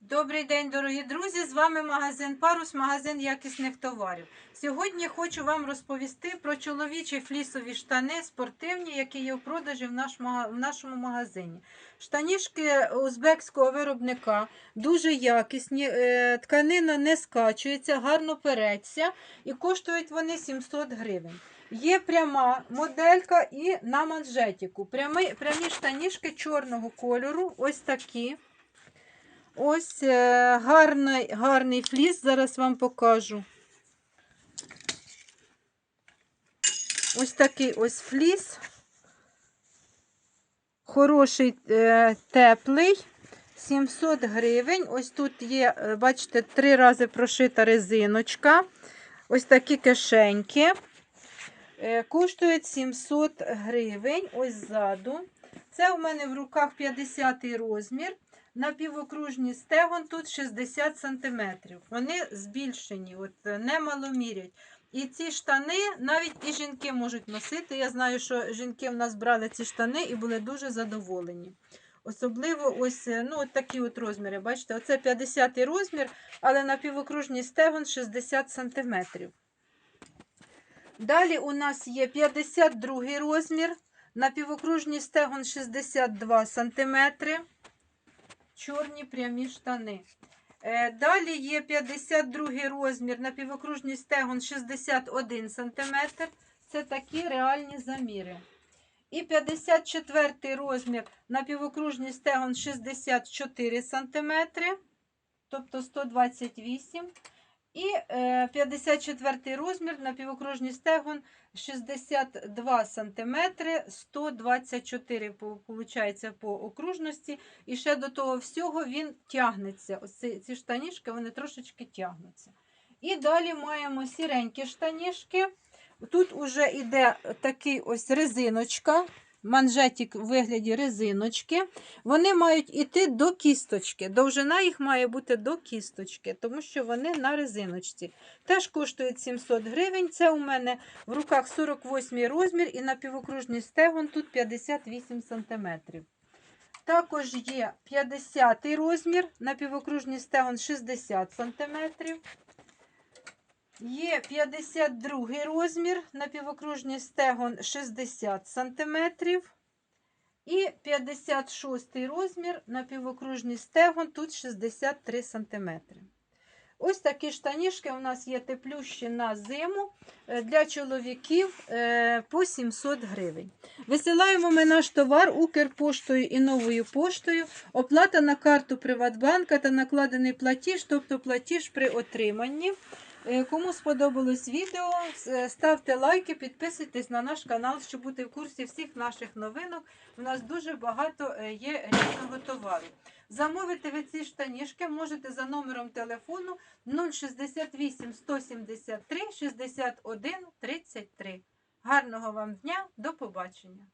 Добрий день, дорогі друзі! З вами магазин Парус, магазин якісних товарів. Сьогодні хочу вам розповісти про чоловічі флісові штани спортивні, які є в продажі в, наш, в нашому магазині. Штанішки узбекського виробника дуже якісні, е, тканина не скачується, гарно переться і коштують вони 700 гривень. Є пряма моделька і на манжетіку. Прямі, прямі штанішки чорного кольору, ось такі. Ось е, гарний, гарний фліс, зараз вам покажу. Ось такий ось фліс. Хороший, е, теплий. 700 гривень. Ось тут є, е, бачите, три рази прошита резиночка. Ось такі кишеньки. Коштують 700 гривень. Ось ззаду. Це у мене в руках 50 розмір. Напівокружні стегон тут 60 см. Вони збільшені, от, е, не маломірять. І ці штани навіть і жінки можуть носити. Я знаю, що жінки в нас брали ці штани і були дуже задоволені. Особливо ось е, ну, от такі от розміри. Бачите, оце 50 розмір, але напівокружний стегон 60 см. Далі у нас є 52 розмір, напівокружний стегон 62 см чорні прямі штани. Е, Далі є 52 розмір, напівокружний стегон 61 см. Це такі реальні заміри. І 54 розмір, напівокружний стегон 64 см, тобто 128 і е, 54 розмір, напівокружний стегон 62 см, 124 по- получається по окружності. І ще до того всього він тягнеться. Ось ці, ці штанішки вони трошечки тягнуться. І далі маємо сіренькі штанішки. Тут уже йде такий ось резиночка. Манжетик у вигляді резиночки. Вони мають йти до кісточки. Довжина їх має бути до кісточки, тому що вони на резиночці. Теж коштують 700 гривень. Це у мене в руках 48 розмір і напівокружний стегон тут 58 см. Також є 50 розмір, напівокружний стегон 60 см. Є 52 розмір, напівокружний стегон 60 см. І 56 розмір, напівокружний стегон, тут 63 см. Ось такі штанішки у нас є теплющі на зиму е, для чоловіків е, по 700 гривень. Висилаємо ми наш товар Укрпоштою і новою поштою. Оплата на карту Приватбанка та накладений платіж, тобто платіж при отриманні. Е, Кому сподобалось відео, ставте лайки, підписуйтесь на наш канал, щоб бути в курсі всіх наших новинок. У нас дуже багато е, є різного товару. Замовити ви ці штанішки можете за номером телефону 068 173 61 33. Гарного вам дня, до побачення!